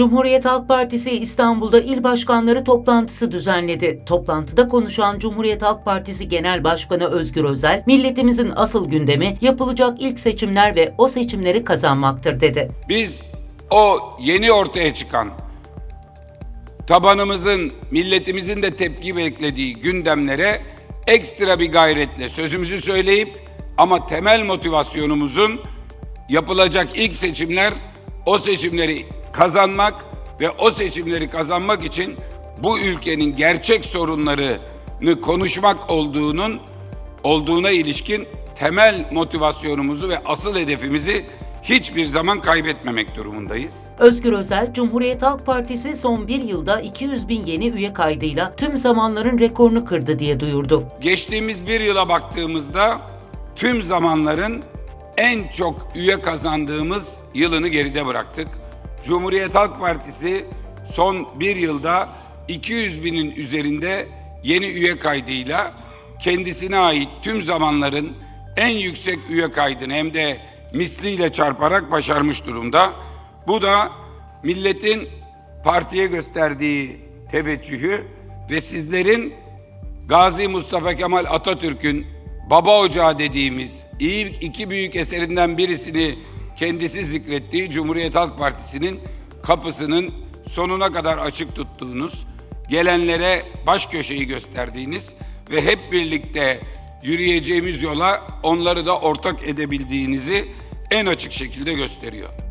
Cumhuriyet Halk Partisi İstanbul'da il başkanları toplantısı düzenledi. Toplantıda konuşan Cumhuriyet Halk Partisi Genel Başkanı Özgür Özel, milletimizin asıl gündemi yapılacak ilk seçimler ve o seçimleri kazanmaktır dedi. Biz o yeni ortaya çıkan tabanımızın, milletimizin de tepki beklediği gündemlere ekstra bir gayretle sözümüzü söyleyip ama temel motivasyonumuzun yapılacak ilk seçimler o seçimleri kazanmak ve o seçimleri kazanmak için bu ülkenin gerçek sorunlarını konuşmak olduğunun olduğuna ilişkin temel motivasyonumuzu ve asıl hedefimizi hiçbir zaman kaybetmemek durumundayız. Özgür Özel, Cumhuriyet Halk Partisi son bir yılda 200 bin yeni üye kaydıyla tüm zamanların rekorunu kırdı diye duyurdu. Geçtiğimiz bir yıla baktığımızda tüm zamanların en çok üye kazandığımız yılını geride bıraktık. Cumhuriyet Halk Partisi son bir yılda 200 binin üzerinde yeni üye kaydıyla kendisine ait tüm zamanların en yüksek üye kaydını hem de misliyle çarparak başarmış durumda. Bu da milletin partiye gösterdiği teveccühü ve sizlerin Gazi Mustafa Kemal Atatürk'ün baba ocağı dediğimiz iyi iki büyük eserinden birisini kendisi zikrettiği Cumhuriyet Halk Partisi'nin kapısının sonuna kadar açık tuttuğunuz, gelenlere baş köşeyi gösterdiğiniz ve hep birlikte yürüyeceğimiz yola onları da ortak edebildiğinizi en açık şekilde gösteriyor.